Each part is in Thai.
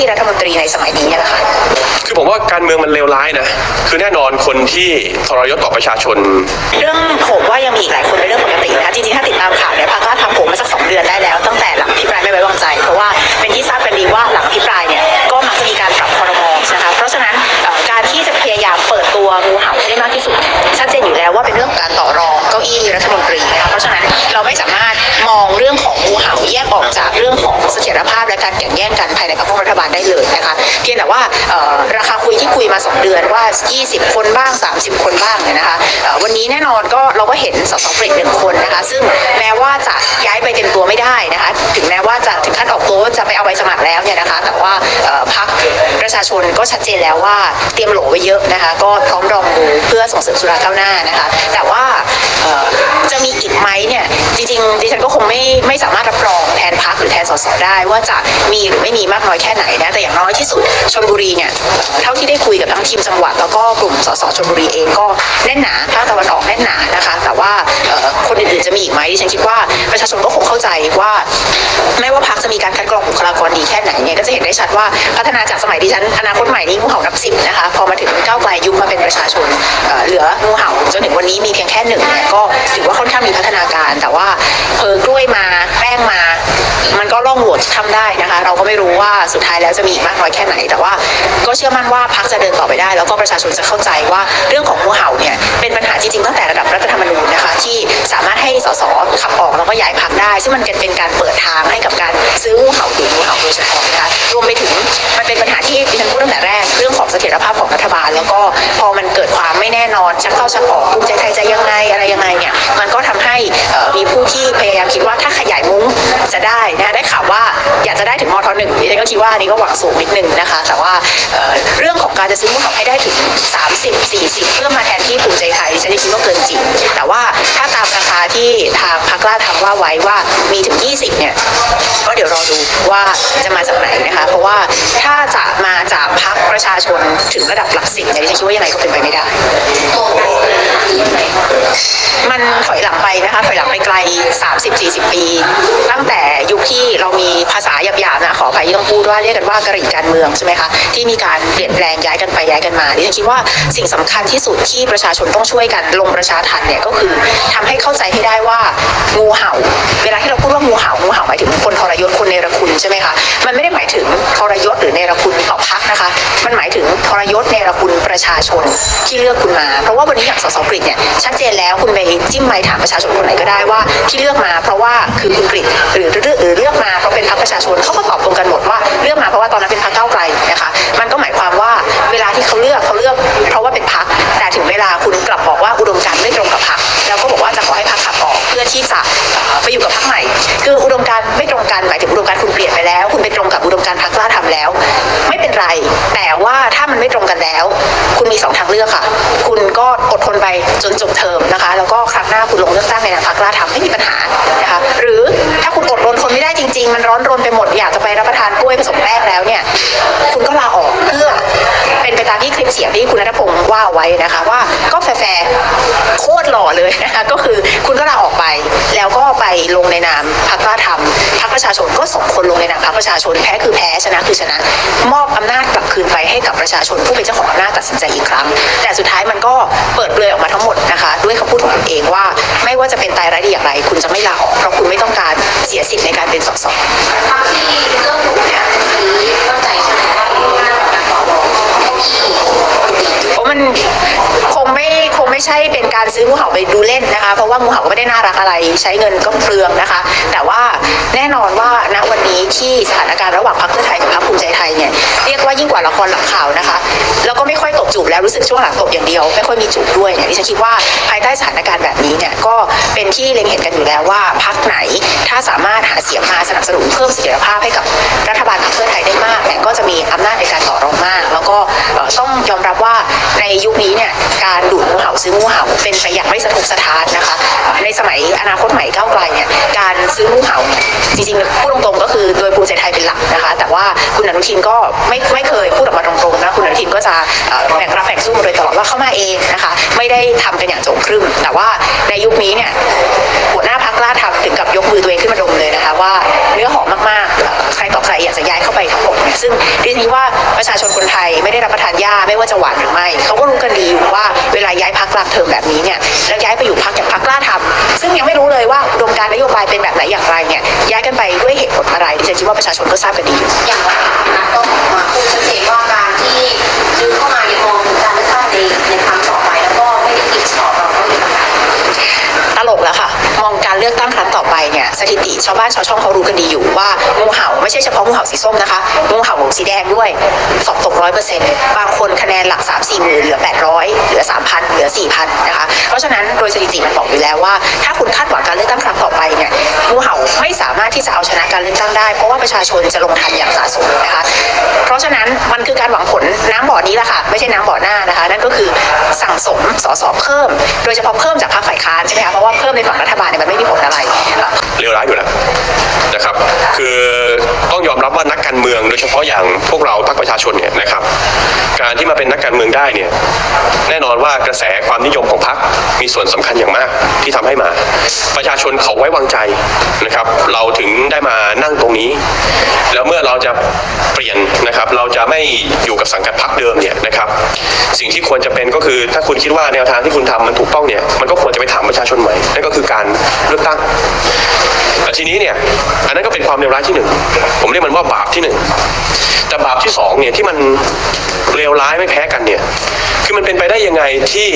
อี้รัฐมนตรีในสมัยนี้เนี่ยแหละค่ะคือผมว่าการเมืองมันเลวร้ายนะ คือแน่นอนคนที่ทรยศต่อประชาชน เรื่องผมว่ายังมีอีกหลายคนเป็นเรื่องปกตินะคะจริงๆถ้าติดตามข่าวเนี่ยพรรคกล้าทำผมมาสักสองเดือนได้แล้ว ตั้งแต่หลังพิปรายไม่ไว้วางใจ เพราะว่าเป็นที่ทราบกันดีว่าหลังพิปรายเนี่ยก็มักจะมีการปรับคอรมอนะคะเพราะฉะนั้นเอ่อการที่จะพยายามเปิดตัวงูเห่าให้ได้มากที่สุดชัดเจนอยู่แล้วว่าเป็นเรื่องของการต่อรองเก้าอี้รัฐมนตรีนะคะเพราะฉะนั้น เราไม่สามารถมองเรื่องของงูเห่าแยกออกจากเรื่องของเสถียรภาพและการแข่งแย่งกันภายในพรรคร่วมรัฐบาลได้เลยนะคะเพียงแต่ว่าราคาคุยที่คุยมา 2 เดือนว่า 20 คนบ้าง 30 คนบ้างเนี่ยนะคะวันนี้แน่นอนก็เราก็เห็นสสเปรกหนึ่งคนนะคะซึ่งแม้ว่าจะย้ายไปเต็มตัวไม่ได้นะคะถึงแม้ว่าจะถึงขั้นออกตัวจะไปเอาใบสมัครแล้วเนี่ยนะคะแต่ว่าพรรคประชาชนก็ชัดเจนแล้วว่าเตรียมโหลไว้เยอะนะคะก็พร้อมรองดูเพื่อส่งเสริมสุราก้าวหน้านะคะแต่ว่าจะมีอีกไหมเนี่ยจริงๆดิฉันก็คงไม่ไม่สามารถรับรอง ได้ว่าจะมีหรือไม่มีมากน้อยแค่ไหนนะแต่อย่างน้อยที่สุดชลบุรีเนี่ยเท่าที่ได้คุยกับทั้งทีมจังหวัดแล้วก็กลุ่มสสชลบุรีเองก็แน่นหนาภาคตะวันออกแน่นหนานะคะ แต่ว่าคนอื่นๆจะมีอีกไหมดิฉันคิดว่าประชาชนก็คงเข้าใจว่าไม่ว่าพรรคจะมีการคัดกรองบุคลากรดีแค่ไหนเนี่ยก็จะเห็นได้ชัดว่าพัฒนาจากสมัยดิฉันอนาคตใหม่นี้งูเห่านับสิบนะคะพอมาถึงก้าวไกลยุคมาเป็นประชาชนเหลืองูเห่าจนถึงวันนี้มีเพียงแค่หนึ่งเนี่ยก็ถือว่าค่อนข้างมีพัฒนาการ แต่ว่าเพอกล้วยมา ก็ล่องโหว่ที่ทำได้นะคะ เราก็ไม่รู้ว่าสุดท้ายแล้วจะมีมากน้อยแค่ไหน แต่ว่าก็เชื่อมั่นว่าพรรคจะเดินต่อไปได้ แล้วก็ประชาชนจะเข้าใจว่าเรื่องของงูเห่าเนี่ยเป็นปัญหาจริงๆตั้งแต่ระดับรัฐธรรมนูญนะคะ ที่สามารถให้สสขับออกแล้วก็ย้ายพรรคได้ ซึ่งมันเป็นการเปิดทางให้กับการซื้องูเห่าดูงูเห่าโดยเฉพาะนะคะรวมไปถึงมันเป็นปัญหาที่ดิฉันพูดตั้งแต่แรกเรื่องของเสถียรภาพของรัฐบาล แล้วก็พอมันเกิดความไม่แน่นอนชักเข้าชักออกภูมิใจไทยจะยังไงอะไรยังไงเนี่ยมันก็ทำให้มีผู้ที่พยายามคิดว่าถ้าขยายมุ้ง จะได้นะคะได้ข่าวว่าอยากจะได้ถึงมทหนึ่งดิฉันก็คิดว่าอันนี้ก็หวังสูงนิดนึงนะคะ แต่ว่าเเรื่องของการจะซื้อมุ้งให้ได้ถึง 30 40 เพื่อมาแทนที่ภูมิใจไทยดิฉันคิดว่าเกินจริง แต่ว่าถ้าตามราคาที่ทางพรรคกล้าทำว่าไว้ว่ามีถึง 20 เนี่ยก็เดี๋ยวรอดูว่าจะมาจากไหนนะคะ เพราะว่าถ้าจะมาจากพรรคประชาชน ถึงระดับหลักสิบเนี่ยดิฉันคิดว่ายังไงก็เป็นไปไม่ได้ มันถอยหลังไปนะคะถอยหลังไปไกล 30-40 ปี ตั้งแต่ยุคที่เรามีภาษาหยาบๆนะขออภัยที่ต้องพูดว่าเรียกกันว่ากะรี่การเมืองใช่ไหมคะที่มีการเปลี่ยนแปลงย้ายกันไปย้ายกันมาดิฉันคิดว่าสิ่งสำคัญที่สุดที่ประชาชนต้องช่วยกันลงประชาทันเนี่ยก็คือทำให้เข้าใจให้ได้ว่างูเห่า เวลาที่เราพูดว่างูเห่างูเห่าหมายถึงคนทรยศคนเนรคุณใช่ไหมคะมันไม่ได้หมายถึงทรยศหรือเนรคุณต่อพรรคนะคะ มันหมายถึงทรยศเนรคุณประชาชนที่เลือกคุณมา เพราะว่าวันนี้อย่างสสกฤษเนี่ยชัดเจนแล้วคุณไปจิ้มไมค์ถามประชาชนคนไหนก็ได้ว่าที่เลือกมา เพราะว่าคือคุณกฤษหรือหรือหรือเลือกมาเพราะเป็นพรรคประชาชนเขาก็ตอบตรงกันหมดว่าเลือกมาเพราะว่าตอนนั้นเป็นพรรคเก้าไกลนะคะมันก็หมายความว่าเวลาที่เขาเลือกเขาเลือก เพราะว่าเป็นพรรคแต่ถึงเวลาคุณกลับบอกว่าอุดมการณ์ไม่ตรงกับพรรคแล้วก็บอกว่าจะขอให้พรรคขับออกเพื่อที่จะไปอยู่กับพรรคใหม่ คืออุดมการณ์ไม่ตรงกันหมายถึงอุดมการณ์คุณเปลี่ยนไปแล้ว ไร แต่ว่าถ้ามันไม่ตรงกันแล้ว คุณมีสองทางเลือกค่ะ คุณก็อดทนไปจนจบเทอมนะคะ แล้วก็ครั้งหน้าคุณลงเลือกตั้งในนามพรรคกล้าทำไม่มีปัญหานะคะหรือถ้าคุณอดรนทนไม่ได้จริง ๆ มันร้อนรนไปหมดอยากจะไปรับประทานกล้วยผสมแป้งแล้วเนี่ย คุณก็ลาออกเพื่อ ไปตามที่คลิปเสียงที่คุณนัทพงศ์ว่าไว้นะคะว่าก็แฟร์โคตรหล่อเลยนะคะก็คือคุณก็ลาออกไป แล้วก็ไปลงในนามพรรคกล้าทำพรรคประชาชนก็ส่งคนลงในนามพรรคประชาชนแพ้คือแพ้ชนะคือชนะ มอบอำนาจกลับคืนไปให้กับประชาชนผู้เป็นเจ้าของอำนาจตัดสินใจอีกครั้ง แต่สุดท้ายมันก็เปิดเปลือยออกมาทั้งหมดนะคะ ด้วยคำพูดของคุณเองว่า ไม่ว่าจะเป็นตายร้ายดีอย่างไร คุณจะไม่ลาออกเพราะคุณ การซื้องูเห่าไปดูเล่นนะคะ เพราะว่างูเห่าก็ไม่ได้น่ารักอะไร ใช้เงินก็เปลืองนะคะ แต่ว่าแน่นอนว่าณวันนี้ที่สถานการณ์ระหว่างพรรคเพื่อไทยกับพรรคภูมิใจไทยเนี่ยเรียกว่ายิ่งกว่าละครหลังข่าวนะคะ แล้วก็ไม่ค่อยตบจูบแล้วรู้สึกช่วงหลังตบอย่างเดียว ไม่ค่อยมีจูบด้วยเนี่ยดิฉันคิดว่าภายใต้สถานการณ์แบบนี้เนี่ยก็เป็นที่เล็งเห็นกันอยู่แล้วว่าพรรคไหนถ้าสามารถหาเสียงมาสนับสนุนเพิ่มเสถียรภาพให้กับรัฐบาลพรรคเพื่อไทยได้มากเนี่ยก็จะมีอำนาจในการต่อรองมาก แล้วก็ต้องยอมรับว่า ยุคนี้เนี่ยการดูดงูเห่าซื้องูเห่าเป็นไปอย่างไม่สะทกสะท้านนะคะเอ่อในสมัยอนาคตใหม่ก้าวไกลเนี่ยการซื้องูเห่าเนี่ยจริงๆพูดตรงๆก็คือโดยภูมิใจไทยเป็นหลักนะคะ แต่ว่าคุณอนุทินก็ไม่ไม่เคยพูดออกมาตรงๆนะคุณอนุทินก็จะเอ่อแบ่งรับแบ่งสู้มาโดยตลอดว่าเข้ามาเองนะคะ ไม่ได้ทำกันอย่างโจงครึ่มแต่ว่าในยุคนี้เนี่ย จะย้ายเข้าไปทั้งหมดเนี่ยซึ่งดิฉันคิดว่าประชาชนคนไทยไม่ได้รับประทานยาไม่ว่าจะหวานหรือไม่เขาก็รู้กันดีอยู่ว่าเวลาย้ายพักกลางเทอมแบบนี้เนี่ยแล้วย้ายไปอยู่พักอย่างพักกล้าทำซึ่งยังไม่รู้เลยว่าอุดมการณ์นโยบายเป็นแบบไหนอย่างไรเนี่ยย้ายกันไปด้วยเหตุผลอะไรดิฉันคิดว่าประชาชนก็ทราบกันดีอยู่อย่างวันนั้นก็ออกมาพูดชัดเจนว่าการที่ยืนเข้ามาเนี่ยมองถึงการเลือกตั้งในในครั้งต่อไปแล้วก็ไม่ได้คิดต่อเราก็อยู่ตรงนั้นตลกแล้วค่ะ มองการเลือกตั้งครั้งต่อไปเนี่ย สถิติชาวบ้านชาวช่องเขารู้กันดีอยู่ว่างูเห่าไม่ใช่เฉพาะงูเห่าสีส้มนะคะงูเห่าสีแดงด้วยสอบตกร้อยเปอร์เซ็นต์บางคนคะแนนหลัก3 4หมื่นเหลือ800เหลือ3,000เหลือ4,000นนะคะเพราะฉะนั้นโดยสถิติมันบอกอยู่แล้วว่า ถ้าคุณคาดหวังการเลือกตั้งครั้งต่อไปเนี่ยงูเห่าไม่สามารถที่จะเอาชนะการเลือกตั้งได้ เพราะว่าประชาชนจะลงทันอย่างสาสมนะคะเพราะฉะนั้นมันคือการหวังผลน้ำบ่อนี้แหละค่ะไม่ใช่น้ำบ่อหน้านะคะ นั่นก็คือสั่งสมสสเพิ่ม โดยเฉพาะเพิ่มจากพรรคฝ่ายค้านใช่ไหมคะเพราะว่าเพิ่มในฝั่งรัฐบาลเนี่ยมัน รับว่านักการเมืองโดยเฉพาะอย่างพวกเราพรรคประชาชนเนี่ยนะครับ การที่มาเป็นนักการเมืองได้เนี่ยแน่นอนว่ากระแสความนิยมของพรรคมีส่วนสำคัญอย่างมากที่ทำให้มา ประชาชนเขาไว้วางใจนะครับ เราถึงได้มานั่งตรงนี้ แล้วเมื่อเราจะเปลี่ยนนะครับ เราจะไม่อยู่กับสังกัดพรรคเดิมเนี่ยนะครับ สิ่งที่ควรจะเป็นก็คือถ้าคุณคิดว่าแนวทางที่คุณทำมันถูกต้องเนี่ยมันก็ควรจะไปถามประชาชนใหม่นั่นก็คือการเลือกตั้ง ทีนี้เนี่ยอันนั้นก็เป็นความเลวร้ายที่หนึ่งผมเรียกมันว่าบาปที่หนึ่งแต่บาปที่สองเนี่ยที่มันเลวร้ายไม่แพ้กันเนี่ย คือมันเป็นไปได้ยังไงที่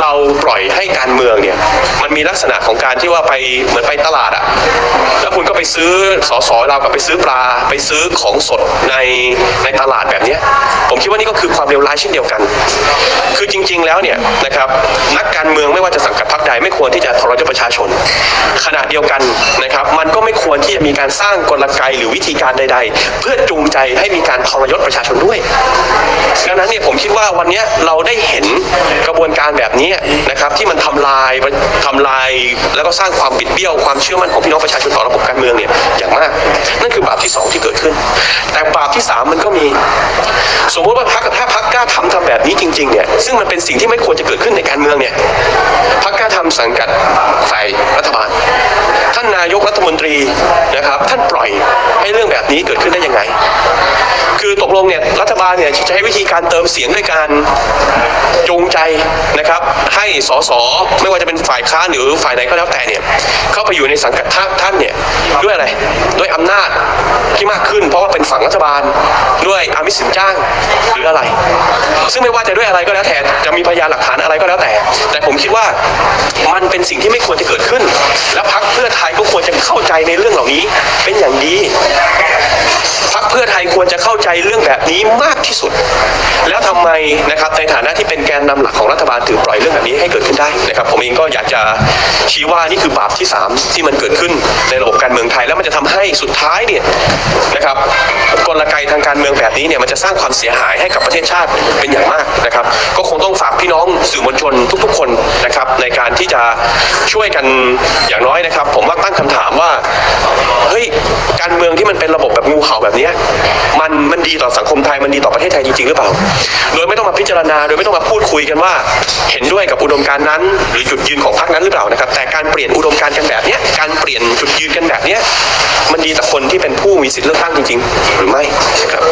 เราปล่อยให้การเมืองเนี่ยมันมีลักษณะของการที่ว่าไปเหมือนไปตลาดอะแล้วคุณก็ไปซื้อสอสอเรากับไปซื้อปลาไปซื้อของสดในในตลาดแบบนี้ผมคิดว่านี่ก็คือความเลวร้ายเช่นเดียวกัน คือจริง ๆ แล้วเนี่ยนะครับนักการเมืองไม่ว่าจะสังกัดพรรคใดไม่ควรที่จะทรยศประชาชน ขณะเดียวกันนะครับ มันก็ไม่ควรที่จะมีการสร้างกลไกหรือวิธีการใด ๆ เพื่อจูงใจให้มีการทรยศประชาชนด้วยดังนั้นเนี่ยผมคิดว่าวันเนี้ยเราได้เห็นกระบวนการแบบนี้นะครับที่มันทำลายทำลาย แล้วก็สร้างความบิดเบี้ยวความเชื่อมั่นของพี่น้องประชาชนต่อระบบการเมืองเนี่ยอย่างมาก นั่นคือบาปที่สองที่เกิดขึ้น แต่บาปที่สามมันก็มี สมมติว่าพรรคถ้าพรรคกล้าทำทำแบบนี้จริงๆเนี่ยซึ่งมันเป็นสิ่งที่ไม่ควรจะเกิดขึ้นในการเมืองเนี่ยพรรคกล้าทำสังกัดฝ่ายรัฐบาลานนายกรัฐมนตรีนะครับ ท่านปล่อยให้เรื่องแบบนี้เกิดขึ้นได้ยังไง คือตกลงเนี่ยรัฐบาลเนี่ยจะใช้วิธีการเติมเสียงด้วยการจูงใจนะครับ ให้สสไม่ว่าจะเป็นฝ่ายค้านหรือฝ่ายไหนก็แล้วแต่เนี่ยเข้าไปอยู่ในสังกัดท่านเนี่ยด้วยอะไรด้วยอำนาจที่มากขึ้น เพราะว่าเป็นฝั่งรัฐบาลด้วยอามิสินจ้างหรืออะไร ซึ่งไม่ว่าจะด้วยอะไรก็แล้วแต่จะมีพยานหลักฐานอะไรก็แล้วแต่ แต่ผมคิดว่ามันเป็นสิ่งที่ไม่ควรจะเกิดขึ้น และพรรคเพื่อไทยก็ควรจะเข้าใจในเรื่องเหล่านี้เป็นอย่างดีพรรคเพื่อไทยควรจะเข้าใจเรื่องแบบนี้มากที่สุด แล้วทำไมนะครับในฐานะที่เป็นแกนนำหลักของรัฐบาลถือปล่อยเรื่องแบบนี้ให้เกิดขึ้นได้นะครับผมเองก็อยากจะชี้ว่านี่คือบาปที่ 3 ที่มันเกิดขึ้นในระบบการเมืองไทยแล้วมันจะทำให้สุดท้ายเนี่ยางการเมืองแบบนี้เนี่ยมันจะสร้างความเสียหายให้กับประเทศชาติเป็นอย่างมากนะครับ ก็คงต้องฝากพี่น้องสื่อมวลชนทุก ๆ คนนะครับในการที่จะช่วยกันอย่างน้อยนะครับ ผมว่าตั้งคำถามว่า ฮ้ยการเมืองที่มันเป็นระบบแบบงูเห่าแบบนี้มันมันดีต่อสังคมไทยมันดีต่อประเทศไทยจริงๆหรือเปล่า โดยไม่ต้องมาพิจารณาโดยไม่ต้องมาพูดคุยกันว่า เห็นด้วยกับอุดมการณ์นั้น หรือจุดยืนของพรรคนั้นหรือเปล่านะครับ แต่การเปลี่ยนอุดมการณ์กันแบบนี้การเปลี่ยนจุดยืนกันแบบนี้มันดีต่อคนที่เป็นผู้มีสิทธิ์เลือกตั้งจริง ๆ หรือไม่นะครับ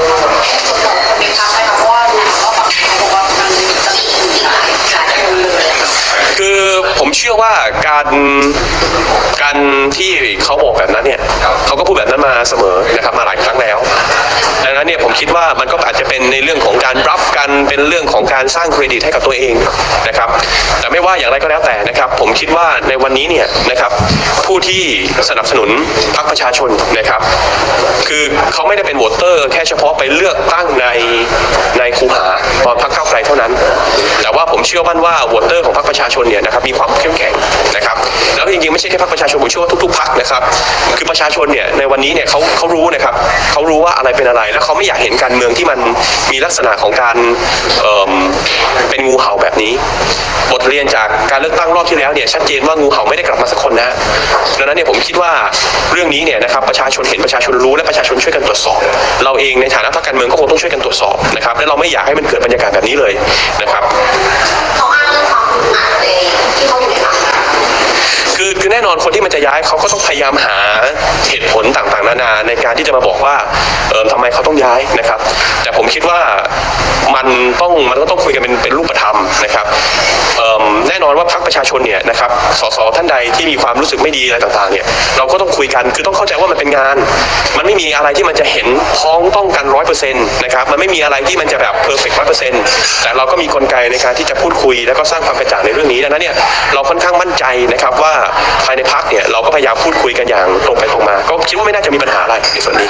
เชื่อว่าการการที่เขาบอกแบบนั้นเนี่ยเขาก็พูดแบบนั้นมาเสมอนะครับมาหลายครั้งแล้วดังนั้นเนี่ยผมคิดว่ามันก็อาจจะเป็นในเรื่องของการรับกันเป็นเรื่องของการสร้างเครดิตให้กับตัวเองนะครับ แต่ไม่ว่าอย่างไรก็แล้วแต่นะครับ ผมคิดว่าในวันนี้เนี่ยนะครับผู้ที่สนับสนุนพรรคประชาชนนะครับ คือเขาไม่ได้เป็นโหวตเตอร์แค่เฉพาะไปเลือกตั้งในในคูหาตอนพรรคก้าวไกลเท่านั้น แต่ว่าผมเชื่อมั่นว่าโหวตเตอร์ของพรรคประชาชนเนี่ยนะครับมีความเข้มแข็งนะครับแล้วจริงๆไม่ใช่แค่พรรคประชาชนผมเชื่อว่าทุกๆพรรคนะครับคือประชาชนเนี่ยในวันนี้เนี่ยเขาเขารู้นะครับเขารู้ว่าอะไรเป็นอะไร แล้วเขาไม่อยากเห็นการเมืองที่มันมีลักษณะของการเเป็นงูเห่าแบบนี้ บทเรียนจากการเลือกตั้งรอบที่แล้วเนี่ยชัดเจนว่างูเห่าไม่ได้กลับมาสักคนนะดังนั้นเนี่ยผมคิดว่าเรื่องนี้เนี่ยนะครับประชาชนเห็นประชาชนรู้และประชาชนช่วยกันตรวจสอบ เราเองในฐานะพรรคการเมืองก็คงต้องช่วยกันตรวจสอบนะครับและเราไม่อยากให้มันเกิดบรรยากาศแบบนี้เลยนะครับ อคือแน่นอนคนที่มันจะย้ายเขาก็ต้องพยายามหาเหตุผลต่างๆ นานาในการที่จะมาบอกว่าเออทำไมเขาต้องย้ายนะครับ แต่ผมคิดว่ามันต้องมันก็ต้องคุยกันเป็นเป็นรูปธรรมนะครับแน่นอนว่าพรรคประชาชนเนี่ยนะครับสสท่านใดที่มีความรู้สึกไม่ดีอะไรต่างๆเนี่ยเราก็ต้องคุยกันคือต้องเข้าใจว่ามันเป็นงาน มันไม่มีอะไรที่มันจะเห็นพ้องต้องกันร้อยเปอร์เซ็นต์นะครับมันไม่มีอะไรที่มันจะแบบเพอร์เฟกต์ร้อยเปอร์เซ็นต์แต่เราก็มีกลไกในการที่จะพูดคุย แล้วก็สร้างความกระจ่างในเรื่องนี้ดังนั้นเนี่ยเราค่อนข้างมั่นใจนะครับว่าภายในพักเนี่ยเราก็พยายามพูดคุยกันอย่างตรงไปตรงมา ก็คิดว่าไม่น่าจะมีปัญหาอะไรในส่วนนี้